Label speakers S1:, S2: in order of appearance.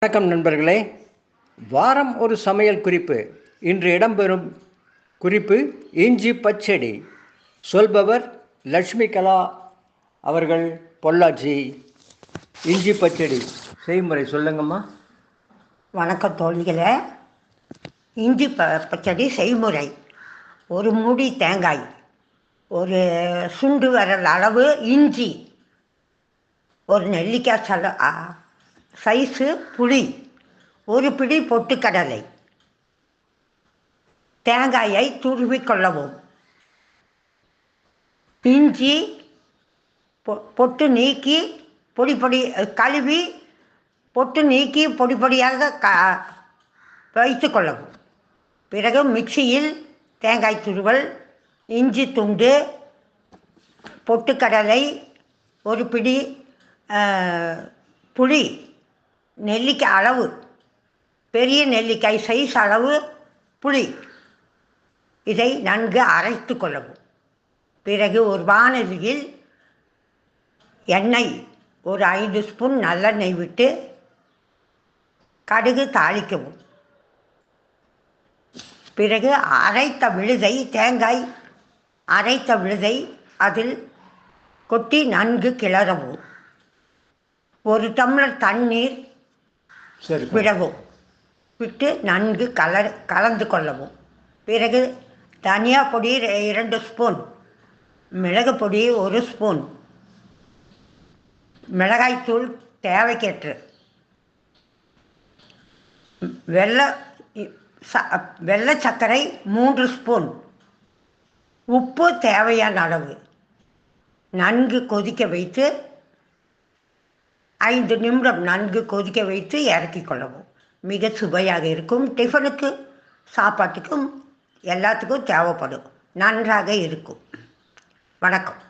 S1: வணக்கம் நண்பர்களே. வாரம் ஒரு சமையல் குறிப்பு. இன்று இடம்பெறும் குறிப்பு இஞ்சி பச்சடி. சொல்பவர் லட்சுமி கலா அவர்கள் பொள்ளாச்சி. இஞ்சி பச்சடி. செய்முறை சொல்லுங்கம்மா.
S2: வணக்கம் தோழிகளே. இஞ்சி ப பச்சடி செய்முறை. ஒரு மூடி தேங்காய். ஒரு சுண்டு வர அளவு இஞ்சி. ஒரு நெல்லிக்காய் சல ஆ, சைஸு புளி ஒரு பிடி பொட்டுக்கடலை. தேங்காயை துருவி கொள்ளவும். இஞ்சி பொ- பொட்டு நீக்கி பொடி பொடி கழுவி பொட்டு நீக்கி பொடி பொடியாக க வைத்து கொள்ளவும். பிறகு மிக்சியில் தேங்காய் துருவல் இஞ்சி துண்டு பொட்டுக்கடலை ஒரு பிடி புளி நெல்லிக்காய் அளவு. பெரிய நெல்லிக்காய் சைஸ் அளவு புளி. இதை நன்கு அரைத்து கொள்ளவும். பிறகு ஒரு வானதியில் எண்ணெய் ஒரு ஐந்து ஸ்பூன் நல்லெண்ணெய் விட்டு கடுகு தாளிக்கவும். பிறகு அரைத்த விழுதை தேங்காய் அரைத்த விழுதை அதில் கொட்டி நன்கு கிளறவும். ஒரு டம்ளர் தண்ணீர் விடவும் விட்டு நன்கு கலர் கலந்து கொள்ளவும். பிறகு தனியா பொடி ரெ- இரண்டு ஸ்பூன் மிளகு பொடி ஒரு ஸ்பூன் மிளகாய்த்தூள் தேவைக்கேற்று. வெள்ளை ச- வெள்ளை சர்க்கரை மூன்று ஸ்பூன் உப்பு தேவையான அளவு. நன்கு கொதிக்க வைத்து ஐந்து நிமிடம் நன்கு கொதிக்க வைத்து இறக்கி கொள்ளவும். மிக சுவையாக இருக்கும் டிஃபனுக்கு சாப்பாட்டுக்கும் எல்லாத்துக்கும் தேவைப்படும். நன்றாக இருக்கும். வணக்கம்.